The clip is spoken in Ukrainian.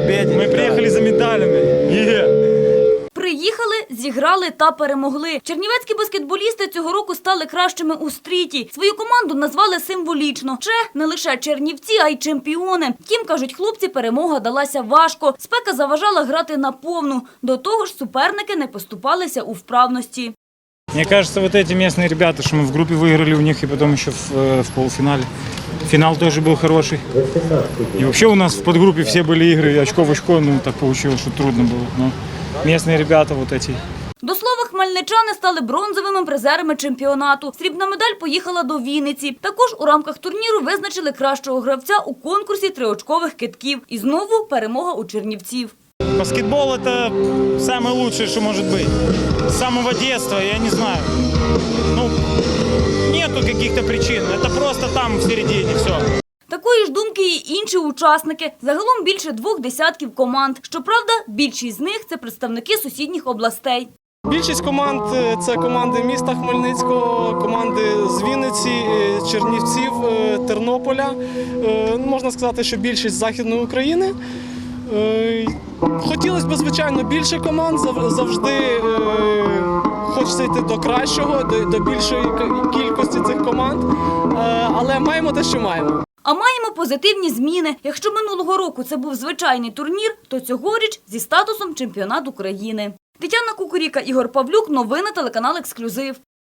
победе. Мы приехали за медалями. Е. Приїхали, зіграли та перемогли. Чернівецькі баскетболісти цього року стали кращими у стріті. Свою команду назвали символічно. Че не лише чернівці, а й чемпіони. Втім, кажуть хлопці, перемога далася важко. Спека заважала грати на повну. До того ж, суперники не поступалися у вправності. Мне кажется, вот эти местные ребята, что мы в группе выиграли у них и потом еще в, э, в полуфинале. Финал тоже был хороший. И вообще у нас в подгруппе все были игры очко в очко. Ну, так получилось, что трудно было. Но местные ребята вот эти До слова, хмельничани стали бронзовими призерами чемпіонату. Срібна медаль поїхала до Вінниці. Також у рамках турніру визначили кращого гравця у конкурсі триочкових китків. І знову перемога у чернівців. Баскетбол это самое лучшее, что может быть. С самого детства, я не знаю. Ну, нету каких-то причин. Это просто там в середине все. Такої ж думки і інші учасники. Загалом більше двох десятків команд. Щоправда, більшість з них – це представники сусідніх областей. Більшість команд це команди міста Хмельницького, команди з Вінниці, е, Чернівців, е, Тернополя. Е, Можна сказати, що більшість з Західної України. Хотілося б, звичайно, більше команд. Завжди хочеться йти до кращого, до, до більшої кількості цих команд. Е, Але маємо те, що маємо. А маємо позитивні зміни. Якщо минулого року це був звичайний турнір, то цьогоріч зі статусом чемпіонат України. Тетяна Кукуріка, Ігор Павлюк. Новини телеканал «Ексклюзив».